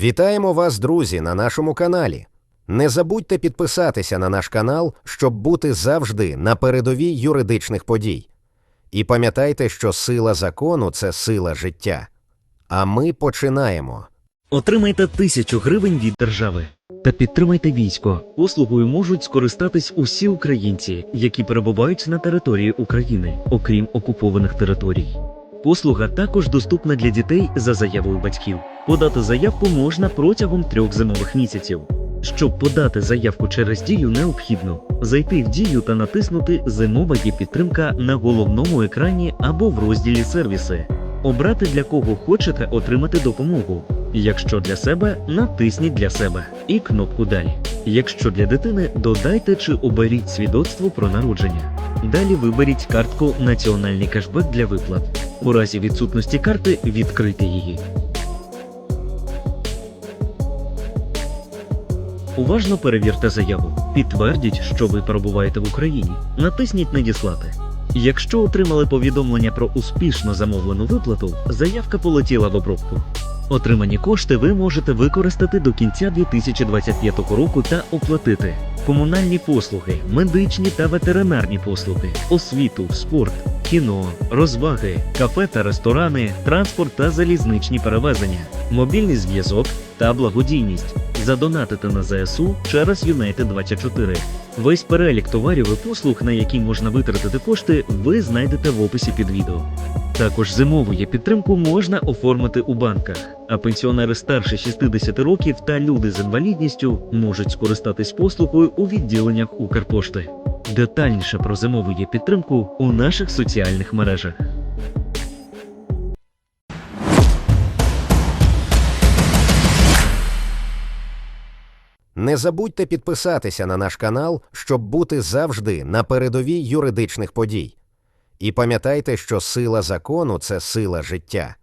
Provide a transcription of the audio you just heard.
Вітаємо вас, друзі, на нашому каналі. Не забудьте підписатися на наш канал, щоб бути завжди на передовій юридичних подій. І пам'ятайте, що сила закону це сила життя. А ми починаємо. Отримайте тисячу гривень від держави та підтримайте військо. Послугою можуть скористатись усі українці, які перебувають на території України, окрім окупованих територій. Послуга також доступна для дітей за заявою батьків. Подати заявку можна протягом трьох зимових місяців. Щоб подати заявку через дію, необхідно зайти в дію та натиснути Зимова є підтримка на головному екрані або в розділі сервіси. Обрати для кого хочете отримати допомогу. Якщо для себе, натисніть для себе і кнопку Далі. Якщо для дитини, додайте чи оберіть свідоцтво про народження. Далі виберіть картку Національний кешбек для виплат. У разі відсутності карти відкрийте її. Уважно перевірте заяву. Підтвердіть, що ви перебуваєте в Україні. Натисніть Надіслати. Якщо отримали повідомлення про успішно замовлену виплату, заявка полетіла в обробку. Отримані кошти ви можете використати до кінця 2025 року та оплатити комунальні послуги, медичні та ветеринарні послуги, освіту, спорт, кіно, розваги, кафе та ресторани, транспорт та залізничні перевезення, мобільний зв'язок та благодійність. Задонатити на ЗСУ через United 24 Весь перелік товарів і послуг, на які можна витратити кошти, ви знайдете в описі під відео. Також зимову є підтримку можна оформити у банках, а пенсіонери старше 60 років та люди з інвалідністю можуть скористатись послугою у відділеннях Укрпошти. Детальніше про зимову є підтримку у наших соціальних мережах. Не забудьте підписатися на наш канал, щоб бути завжди на передовій юридичних подій. І пам'ятайте, що сила закону це сила життя.